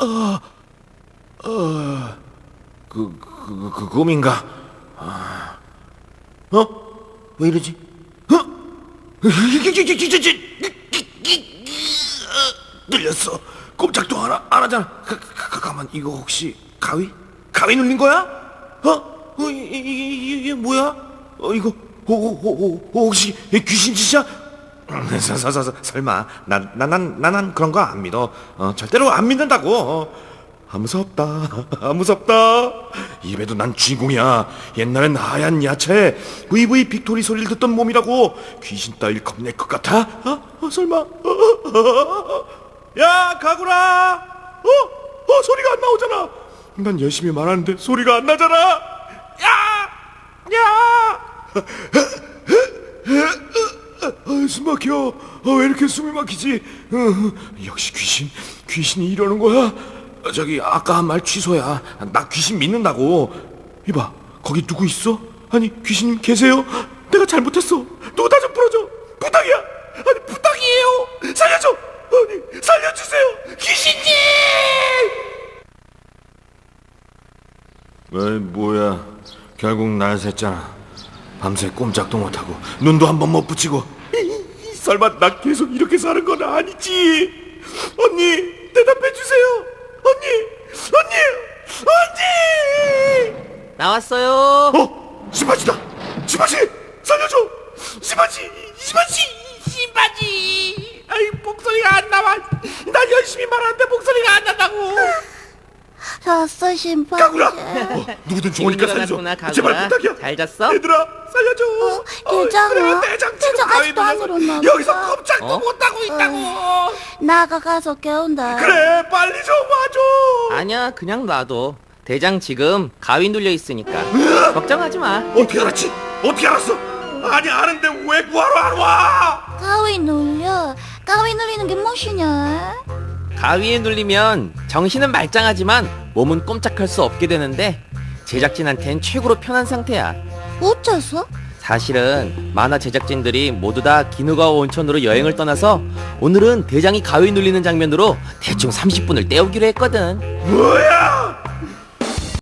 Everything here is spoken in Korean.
어, 그, 그, 그, 그 꿈인가? 아. 어? 왜 이러지? 어? 눌렸어. 꼼짝도 안, 하, 안 하잖아. 가, 가, 가만, 이거 혹시 가위? 가위 눌린 거야? 어? 어 이, 이, 이게 뭐야? 어, 이거, 오, 오, 오, 오, 혹시 귀신 짓이야? 음, 서, 서, 서, 서, 설마 난난난 그런 거 안 믿어. 어, 절대로 안 믿는다고. 어. 아 무섭다. 아 무섭다. 입에도 난 주인공이야. 옛날엔 하얀 야채 브이브이 빅토리 소리를 듣던 몸이라고 귀신 따위를 겁낼 것 같아? 어? 어 설마? 어, 어, 어. 야 가구라. 어? 어 소리가 안 나오잖아. 난 열심히 말하는데 소리가 안 나잖아. 야! 야! 아, 숨 막혀. 아, 왜 이렇게 숨이 막히지? 어, 역시 귀신, 귀신이 이러는 거야. 어, 저기 아까 한 말 취소야. 나 귀신 믿는다고. 이봐, 거기 누구 있어? 아니 귀신님 계세요? 내가 잘못했어. 나좀 풀어줘. 부탁이야. 아니 부탁이에요. 살려줘. 아니 살려주세요. 귀신님. 왜 뭐야? 결국 날 샜잖아. 밤새 꼼짝도 못하고 눈도 한 번 못 붙이고 설마 나 계속 이렇게 사는 건 아니지 언니 대답해 주세요 언니 언니 언니 나왔어요. 어 시바지다 시바지 살려줘 시바지 시바지 신바지. 아이 목소리가 안 나와. 난 열심히 말하는데 목소리가 안 난다고. 잤어 심판 가구라 어, 누구든 좋으니까 살려줘 가구라. 제발 부탁이야 잘 잤어? 얘들아 살려줘 어, 대장아. 그래, 대장 지 눌려서 일어났나 여기서 봐. 꼼짝도 어? 못하고 있다고 나가 가서 깨운다 그래 빨리 좀 와줘 아니야 그냥 놔둬. 대장 지금 가위 눌려 있으니까 걱정하지 마. 어떻게 알았지? 어떻게 알았어? 아니 아는데 왜 구하러 안 와? 가위 눌려 가위 눌리는 게 무엇이냐 가위에 눌리면 정신은 말짱하지만 몸은 꼼짝할 수 없게 되는데 제작진한텐 최고로 편한 상태야. 어째서? 사실은 만화 제작진들이 모두 다 기누가와 온천으로 여행을 떠나서 오늘은 대장이 가위 눌리는 장면으로 대충 30분을 때우기로 했거든. 뭐야?